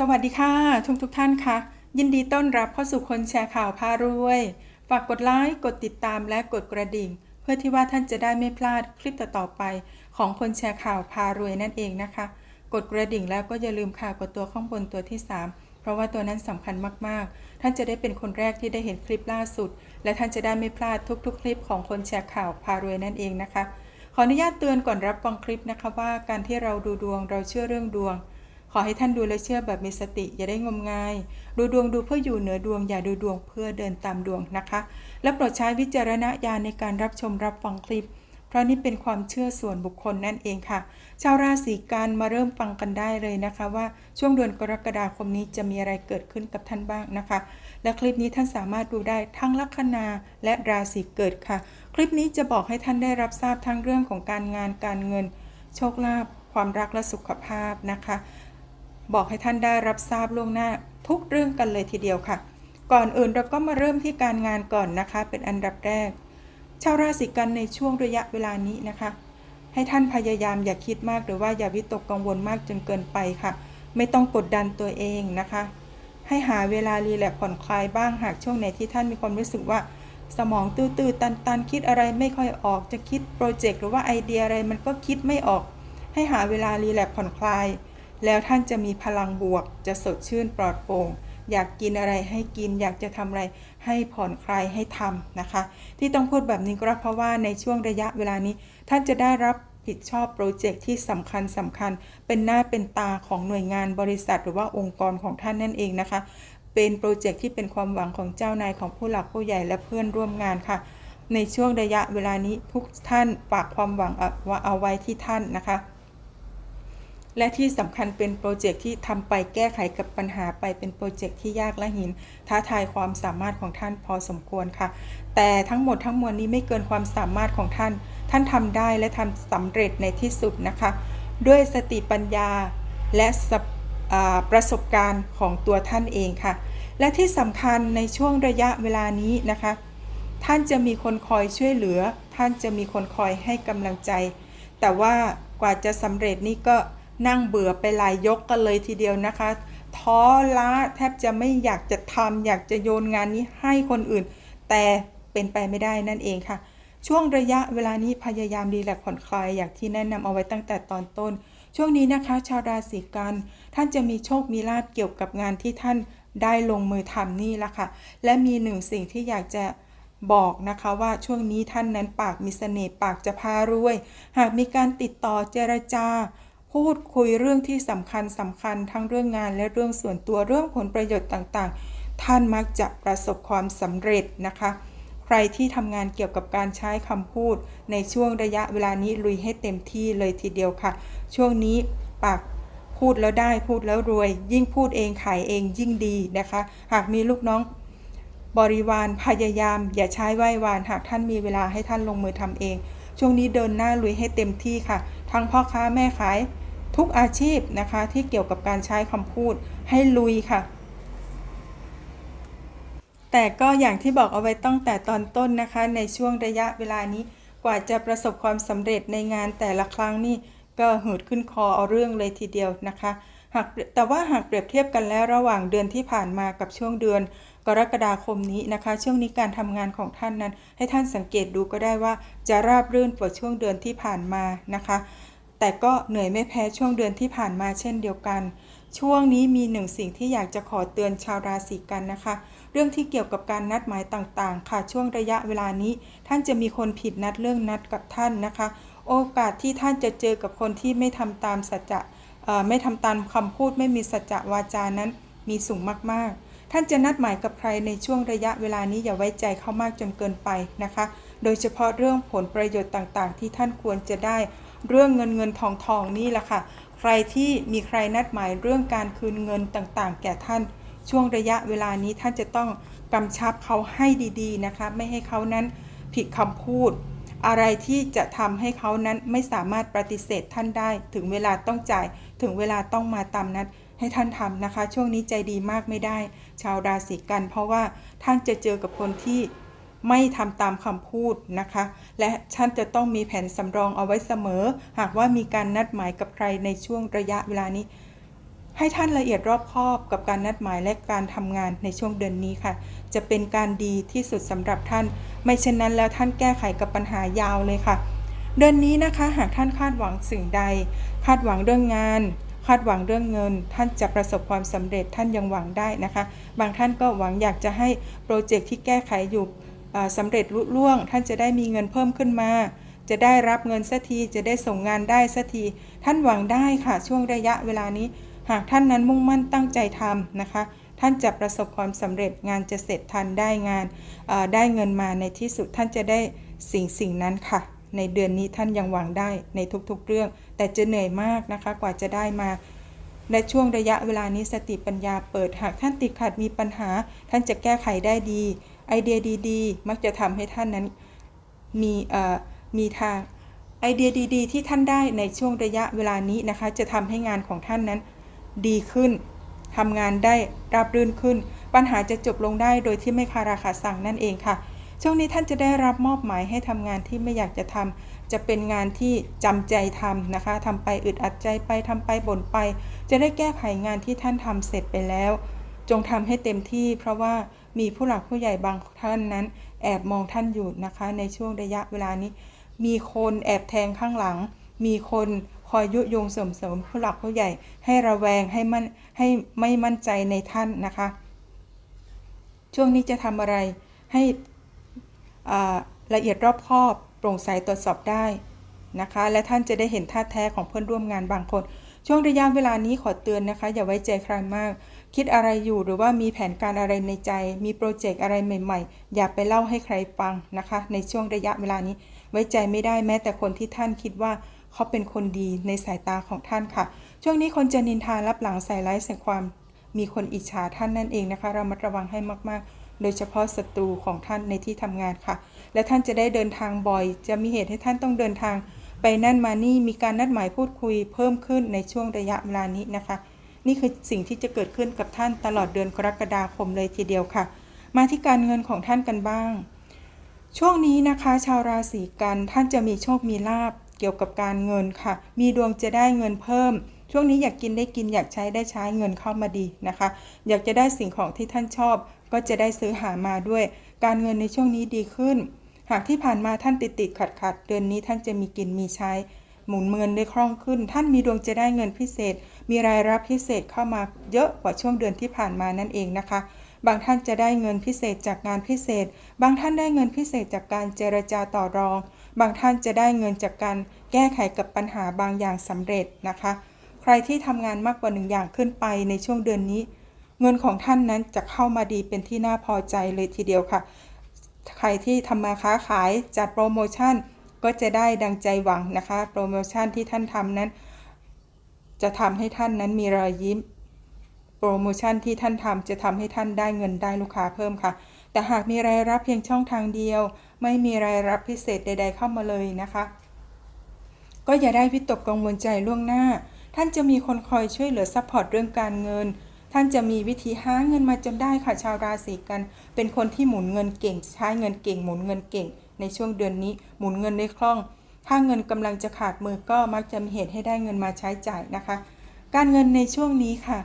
สวัสดีค่ะ ทุกทุกท่านค่ะ ยินดีต้อนรับเข้าสู่คนแชร์ข่าวพารวย ฝากกดไลค์กดติดตามและกดกระดิ่ง เพื่อที่ว่าท่านจะได้ไม่พลาดคลิปต่อๆไป ของคนแชร์ข่าวพารวยนั่นเองนะคะ กดกระดิ่งแล้วก็อย่าลืมค่ะกดตัวข้างบนตัวที่ 3 เพราะว่าตัวนั้นสำคัญมากๆ ท่านจะได้เป็นคนแรกที่ได้เห็นคลิปล่าสุด และท่านจะได้ไม่พลาดทุกๆ คลิปของคนแชร์ข่าวพารวยนั่นเองนะคะ ขออนุญาตเตือนก่อนรับฟังคลิปนะคะว่าการที่เราดูดวงเราเชื่อเรื่องดวง อให้ท่านดูและเชื่อแบบมีสติ อย่าได้งมงาย ดูดวงดูเพื่ออยู่เหนือดวง อย่าดูดวงเพื่อเดินตามดวงนะคะ และโปรดใช้วิจารณญาณในการรับชมรับฟังคลิป เพราะนี่เป็นความเชื่อส่วนบุคคลนั่นเองค่ะ ชาวราศีกันมาเริ่มฟังกันได้เลยนะคะ ว่าช่วงเดือนกรกฎาคมนี้จะมีอะไรเกิดขึ้นกับท่านบ้างนะคะ และคลิปนี้ท่านสามารถดูได้ทั้งลัคนาและราศีเกิดค่ะ คลิปนี้จะบอกให้ท่านได้รับทราบทั้งเรื่องของการงานการเงิน โชคลาภความรักและสุขภาพนะคะ บอกให้ท่านได้รับทราบล่วงหน้าทุกเรื่องกันเลยทีเดียวค่ะ ก่อนอื่นเราก็มาเริ่มที่การงานก่อนนะคะ เป็นอันดับแรก ชาวราศีกันในช่วงระยะเวลานี้นะคะ ให้ท่านพยายามอย่าคิดมากหรือว่าอย่าวิตกกังวลมากจนเกินไปค่ะ ไม่ต้องกดดันตัวเองนะคะ ให้หาเวลารีแลกผ่อนคลายบ้างหากช่วงไหนที่ท่านมีความรู้สึกว่าสมองตื้อๆตันๆ คิดอะไรไม่ค่อยออกจะคิดโปรเจกต์หรือว่าไอเดียอะไรมันก็คิดไม่ออก ให้หาเวลารีแลกผ่อนคลาย แล้วท่านจะมีพลังบวก จะสดชื่นปลอดโปร่ง อยากกินอะไรให้กิน อยากจะทำอะไรให้ผ่อนคลายให้ทำนะคะ ที่ต้องพูดแบบนี้ก็เพราะว่าในช่วงระยะเวลานี้ ท่านจะได้รับผิดชอบโปรเจกต์ที่สำคัญสำคัญ เป็นหน้าเป็นตาของหน่วยงานบริษัท หรือว่าองค์กรของท่านนั่นเองนะคะ เป็นโปรเจกต์ที่เป็นความหวังของเจ้านายของผู้หลักผู้ใหญ่และเพื่อนร่วมงานค่ะ ในช่วงระยะเวลานี้ทุกท่านฝากความหวังเอาไว้ที่ท่านนะคะ และที่สำคัญเป็นโปรเจกต์ที่ทำไปแก้ไขกับปัญหาไปเป็นโปรเจกต์ที่ยากและหิน ท้าทายความสามารถของท่านพอสมควรค่ะ แต่ทั้งหมดทั้งมวลนี้ไม่เกินความสามารถของท่าน ท่านทำได้และทำสำเร็จในที่สุดนะคะ ด้วยสติปัญญาและะประสบการณ์ของตัวท่านเองค่ะ และที่สำคัญในช่วงระยะเวลานี้นะคะ ท่านจะมีคนคอยช่วยเหลือ ท่านจะมีคนคอยให้กำลังใจ แต่ว่ากว่าจะสำเร็จนี่ก็ นั่งเบื่อไปหลายยกกันเลยทีเดียวนะคะ ท้อล้าแทบจะไม่อยากจะทำอยากจะโยนงานนี้ให้คนอื่น แต่เป็นไปไม่ได้นั่นเองค่ะ ช่วงระยะเวลานี้พยายามดีแลกผ่อนคลายอย่างที่แนะนำเอาไว้ตั้งแต่ตอนต้น ช่วงนี้นะคะ ชาวราศีกันท่านจะมีโชคมีลาภเกี่ยวกับงานที่ท่านได้ลงมือทำนี่ละค่ะ และมีหนึ่งสิ่งที่อยากจะบอกนะคะว่าช่วงนี้ท่านนั้นปากมีเสน่ห์ปากจะพารวย หากมีการติดต่อเจรจา พูดคุยเรื่องที่สำคัญสำคัญทั้งเรื่องงานและเรื่องส่วนตัวเรื่องผลประโยชน์ต่างๆ ท่านมักจะประสบความสำเร็จนะคะ ใครที่ทำงานเกี่ยวกับการใช้คำพูด ในช่วงระยะเวลานี้ลุยให้เต็มที่เลยทีเดียวค่ะ ช่วงนี้ปากพูดแล้วได้พูดแล้วรวย ยิ่งพูดเองขายเองยิ่งดีนะคะ หากมีลูกน้องบริวารพยายาม อย่าใช้ไหว้วาน หากท่านมีเวลาให้ท่านลงมือทำเอง ช่วงนี้เดินหน้าลุยให้เต็มที่ค่ะ ทั้งพ่อค้าแม่ขาย ทุกอาชีพนะคะที่เกี่ยวกับการใช้คำพูดให้ลุยค่ะ แต่ก็อย่างที่บอกเอาไว้ตั้งแต่ตอนต้นนะคะ ในช่วงระยะเวลานี้กว่าจะประสบความสำเร็จในงานแต่ละครั้งนี่ก็หืดขึ้นคอเอาเรื่องเลยทีเดียวนะคะหากแต่ว่าหากเปรียบเทียบกันแล้วระหว่างเดือนที่ผ่านมากับช่วงเดือน กรกฎาคมนี้นะคะ ช่วงนี้การทำงานของท่านนั้น ให้ท่านสังเกตดูก็ได้ว่าจะราบรื่นกว่าช่วงเดือนที่ผ่านมานะคะ แต่ก็เหนื่อยไม่แพ้ช่วงเดือนที่ผ่านมาเช่นเดียวกัน ช่วงนี้มีหนึ่งสิ่งที่อยากจะขอเตือนชาวราศีกันนะคะ เรื่องที่เกี่ยวกับการนัดหมายต่างๆ ค่ะ ช่วงระยะเวลานี้ ท่านจะมีคนผิดนัดเรื่องนัดกับท่านนะคะ โอกาสที่ท่านจะเจอกับคนที่ไม่ทำตามสัจจะไม่ทำตามคำพูดไม่มีสัจจะวาจานั้น มีสูงมากๆ ท่านจะนัดหมายกับใครในช่วงระยะเวลานี้อย่าไว้ใจเขามากจนเกินไปนะคะ โดยเฉพาะเรื่องผลประโยชน์ต่างๆ ที่ท่านควรจะได้ เรื่องเงินเงินทองทองนี่แหละค่ะ ใครที่มีใครนัดหมายเรื่องการคืนเงินต่างๆ แก่ท่านช่วงระยะเวลานี้ท่านจะต้องกำชับเขาให้ดีๆนะคะ ไม่ให้เขานั้นผิดคำพูด อะไรที่จะทำให้เขานั้นไม่สามารถปฏิเสธท่านได้ ถึงเวลาต้องจ่ายถึงเวลาต้องมาตามนัดให้ท่านทำนะคะ ช่วงนี้ใจดีมากไม่ได้ ชาวราศีกัน เพราะว่าท่านจะเจอกับคนที่ ไม่ทำตามคำพูดนะคะ และท่านจะต้องมีแผนสำรองเอาไว้เสมอ หากว่ามีการนัดหมายกับใครในช่วงระยะเวลานี้ ให้ท่านละเอียดรอบคอบกับการนัดหมายและการทำงานในช่วงเดือนนี้ค่ะ จะเป็นการดีที่สุดสำหรับท่าน ไม่เช่นนั้นแล้วท่านแก้ไขกับปัญหายาวเลยค่ะ เดือนนี้นะคะหากท่านคาดหวังสิ่งใด คาดหวังเรื่องงานคาดหวังเรื่องเงิน ท่านจะประสบความสำเร็จท่านยังหวังได้นะคะ บางท่านก็หวังอยากจะให้โปรเจกต์ที่แก้ไขอยู่ สำเร็จลุล่วง ท่านจะได้มีเงินเพิ่มขึ้นมา จะได้รับเงินสักทีจะได้ส่งงานได้สักทีท่านหวังได้ค่ะช่วงระยะเวลานี้ หากท่านนั้นมุ่งมั่นตั้งใจทำนะคะ ท่านจะประสบความสำเร็จงานจะเสร็จทันได้งานได้เงินมาในที่สุดท่านจะได้สิ่งสิ่งนั้นค่ะ ในเดือนนี้ท่านยังหวังได้ในทุกๆเรื่อง แต่จะเหนื่อยมากนะคะกว่าจะได้มาและช่วงระยะเวลานี้สติปัญญาเปิดหากท่านติดขัดมีปัญหา ท่านจะแก้ไขได้ดี ไอเดียดีๆ มักจะทำให้ท่านนั้นมีเอ่อมีทางไอเดียดีๆ ที่ท่านได้ในช่วงระยะเวลานี้นะคะ จะทำให้งานของท่านนั้นดีขึ้นทำงานได้ราบรื่นขึ้น ปัญหาจะจบลงได้โดยที่ไม่คาราคาสั่งนั่นเองค่ะ ช่วงนี้ท่านจะได้รับมอบหมายให้ทำงานที่ไม่อยากจะทำจะเป็นงานที่จำใจทำนะคะทำไปอึดอัดใจไปทำไปบ่นไป จะได้แก้ไขงานที่ท่านทำเสร็จไปแล้ว จงทำให้เต็มที่ เพราะว่า มีผู้หลักผู้ใหญ่บางท่านนั้น แอบมองท่านอยู่นะคะ ในช่วงระยะเวลานี้ มีคนแอบแทงข้างหลัง มีคนคอยยุยงเสริมเสริมผู้หลักผู้ใหญ่ ให้ระแวงให้มั่นให้ไม่มั่นใจในท่านนะคะ ช่วงนี้จะทำอะไรให้อ่าละเอียดรอบคอบโปร่งใสตรวจสอบได้นะคะ และท่านจะได้เห็นท่าแท้ของเพื่อนร่วมงานบางคน ช่วงระยะเวลานี้ขอเตือนนะคะ อย่าไว้ใจใครมาก คิดอะไรอยู่หรือว่ามีแผนการอะไรในใจ มีโปรเจกต์อะไรใหม่ ๆ อย่าไปเล่าให้ใครฟังนะคะ ในช่วงระยะเวลานี้ ไว้ใจไม่ได้แม้แต่คนที่ท่านคิดว่าเขาเป็นคนดีในสายตาของท่านค่ะ ช่วงนี้คนจะนินทารับหลังใส่ร้ายใส่ความ มีคนอิจฉาท่านนั่นเองนะคะเรามาระวังให้มาก ๆ โดยเฉพาะศัตรูของท่านในที่ทำงานค่ะ และท่านจะได้เดินทางบ่อย จะมีเหตุให้ท่านต้องเดินทาง ไปนั่นมานี่มีการนัดหมายพูดคุยเพิ่มขึ้นในช่วงระยะเวลานี้นะคะ นี่คือสิ่งที่จะเกิดขึ้นกับท่านตลอดเดือนกรกฎาคมเลยทีเดียวค่ะ มาที่การเงินของท่านกันบ้าง ช่วงนี้นะคะ ชาวราศีกันท่านจะมีโชคมีลาบเกี่ยวกับการเงินค่ะ มีดวงจะได้เงินเพิ่ม ช่วงนี้อยากกินได้กินอยากใช้ได้ใช้เงินเข้ามาดีนะคะ อยากจะได้สิ่งของที่ท่านชอบ ก็จะได้ซื้อหามาด้วย การเงินในช่วงนี้ดีขึ้น หากที่ผ่านมาท่านติดติดขัดขัดเดือนนี้ท่านจะมีกินมีใช้ หมุนเงินได้คล่องขึ้น ท่านมีดวงจะได้เงินพิเศษ มีรายรับพิเศษเข้ามาเยอะกว่าช่วงเดือนที่ผ่านมานั่นเองนะคะ บางท่านจะได้เงินพิเศษจากงานพิเศษ บางท่านได้เงินพิเศษจากการเจรจาต่อรอง บางท่านจะได้เงินจากการแก้ไขกับปัญหาบางอย่างสำเร็จนะคะ ใครที่ทำงานมากกว่าหนึ่งอย่างขึ้นไปในช่วงเดือนนี้ เงินของท่านนั้นจะเข้ามาดีเป็นที่น่าพอใจเลยทีเดียวค่ะ ใครที่ทำมาค้าขายจัดโปรโมชั่นก็จะได้ดังใจหวังนะคะ โปรโมชั่นที่ท่านทำนั้น จะทำให้ท่านนั้นมีรอยยิ้ม โปรโมชั่นที่ท่านทำจะทำให้ท่านได้เงินได้ลูกค้าเพิ่มค่ะ แต่หากมีรายรับเพียงช่องทางเดียว ไม่มีรายรับพิเศษใด ๆ เข้ามาเลยนะคะ ก็อย่าได้วิตกกังวลใจล่วงหน้า ท่านจะมีคนคอยช่วยเหลือซัพพอร์ตเรื่องการเงิน ท่านจะมีวิธีหาเงินมาจนได้ค่ะชาวราศีกัน เป็นคนที่หมุนเงินเก่ง ใช้เงินเก่ง หมุนเงินเก่ง ในช่วงเดือนนี้ หมุนเงินได้คล่อง ถ้าเงินกำลังจะขาดมือก็มักจะมีเหตุให้ได้เงินมาใช้จ่ายนะคะ การเงินในช่วงนี้ค่ะ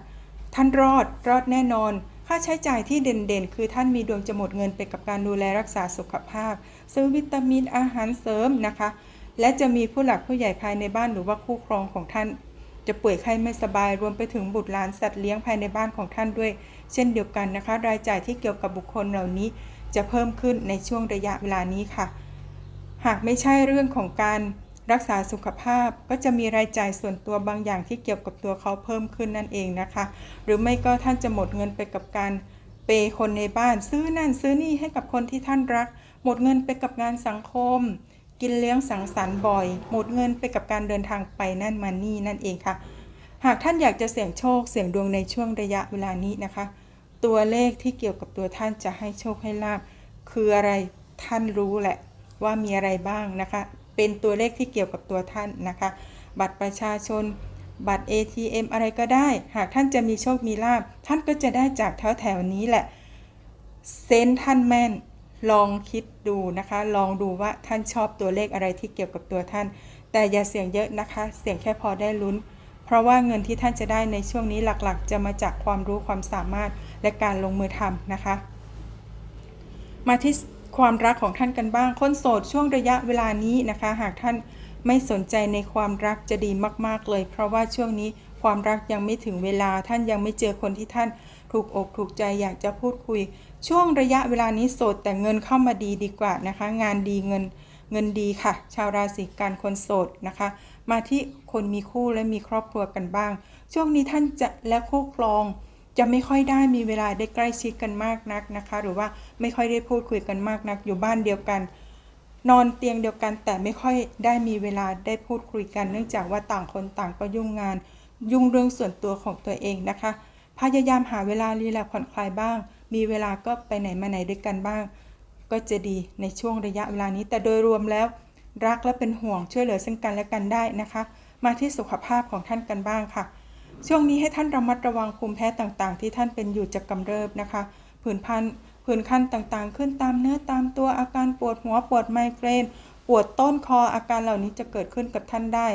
ท่านรอดรอดแน่นอน ค่าใช้จ่ายที่เด่นๆ คือท่านมีดวงจะหมดเงินไปกับการดูแลรักษาสุขภาพ ซื้อวิตามินอาหารเสริมนะคะ และจะมีผู้หลักผู้ใหญ่ภายในบ้านหรือว่าคู่ครองของท่าน จะป่วยไข้ไม่สบายรวมไปถึงบุตรหลานสัตว์เลี้ยงภายในบ้านของท่านด้วย เช่นเดียวกันนะคะ รายจ่ายที่เกี่ยวกับบุคคลเหล่านี้จะเพิ่มขึ้นในช่วงระยะเวลานี้ค่ะ หากไม่ใช่เรื่องของการรักษาสุขภาพก็จะมีรายจ่ายส่วนตัวบางอย่างที่เกี่ยวกับตัวเขาเพิ่มขึ้นนั่นเองนะคะ หรือไม่ก็ท่านจะหมดเงินไปกับการเปย์คนในบ้านซื้อนั่นซื้อนี่ให้กับคนที่ท่านรัก หมดเงินไปกับงานสังคม กินเลี้ยงสังสรรค์บ่อย หมดเงินไปกับการเดินทางไปนั่นมานี่นั่นเองค่ะ หากท่านอยากจะเสี่ยงโชคเสี่ยงดวงในช่วงระยะเวลานี้นะคะ ตัวเลขที่เกี่ยวกับตัวท่านจะให้โชคให้ลาบคืออะไรท่านรู้แหละ ว่ามีอะไรบ้างนะคะ เป็นตัวเลขที่เกี่ยวกับตัวท่านนะคะ บัตรประชาชน บัตร ATM อะไรก็ได้ หากท่านจะมีโชคมีลาบท่านก็จะได้จากแถวแถวนี้แหละ เซนท่านแม่นลองคิดดูนะคะ ลองดูว่าท่านชอบตัวเลขอะไรที่เกี่ยวกับตัวท่าน แต่อย่าเสี่ยงเยอะนะคะ เสี่ยงแค่พอได้ลุ้น เพราะว่าเงินที่ท่านจะได้ในช่วงนี้หลักๆ จะมาจากความรู้ความสามารถและการลงมือทำนะคะ มาที่ ความรักของท่านกันบ้าง คนโสดช่วงระยะเวลานี้นะคะ หากท่านไม่สนใจในความรักจะดีมาก ๆ เลย เพราะว่าช่วงนี้ความรักยังไม่ถึงเวลาท่านยังไม่เจอคนที่ท่านถูกอกถูกใจอยากจะพูดคุย ช่วงระยะเวลานี้โสดแต่เงินเข้ามาดีดีกว่านะคะ งานดีเงินเงินดีค่ะ ชาวราศีกันคนโสดนะคะ มาที่คนมีคู่และมีครอบครัวกันบ้าง ช่วงนี้ท่านจะและคู่ครอง จะไม่ค่อยได้มีเวลาได้ใกล้ชิดกันมากนักนะคะ หรือว่าไม่ค่อยได้พูดคุยกันมากนัก อยู่บ้านเดียวกัน นอนเตียงเดียวกัน แต่ไม่ค่อยได้มีเวลาได้พูดคุยกัน เนื่องจากว่าต่างคนต่างก็ยุ่งงาน ยุ่งเรื่องส่วนตัวของตัวเองนะคะ พยายามหาเวลารีแลกซ์ผ่อนคลายบ้าง มีเวลาก็ไปไหนมาไหนด้วยกันบ้าง ก็จะดีในช่วงระยะเวลานี้ แต่โดยรวมแล้ว รักและเป็นห่วงช่วยเหลือซึ่งกันและกันได้นะคะ มาที่สุขภาพของท่านกันบ้างค่ะ ช่วงนี้ให้ท่านระมัดระวังภูมิแพ้ต่างๆ ที่ท่านเป็นอยู่จะกำเริบนะคะผื่นพันผื่นคันต่างๆ ขึ้นตามเนื้อตามตัวอาการปวดหัวปวดไมเกรน ปวดต้นคออาการเหล่านี้จะเกิดขึ้นกับท่านได้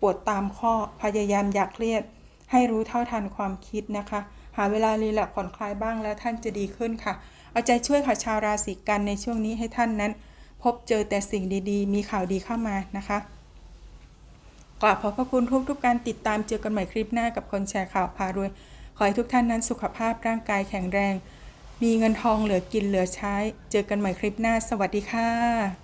ปวดตามข้อพยายามอย่าเครียด ให้รู้เท่าทันความคิดนะคะ หาเวลารีแลกผ่อนคลายบ้างแล้วท่านจะดีขึ้นค่ะ เอาใจช่วยค่ะชาวราศีกันในช่วงนี้ให้ท่านนั้น พบเจอแต่สิ่งดีๆ มีข่าวดีเข้ามานะคะ กราบขอบพระคุณทุกทุกการติดตามเจอกันใหม่คลิปหน้ากับคนแชร์ข่าวพารวย ขอให้ทุกท่านนั้นสุขภาพร่างกายแข็งแรง มีเงินทองเหลือกินเหลือใช้ เจอกันใหม่คลิปหน้า สวัสดีค่ะ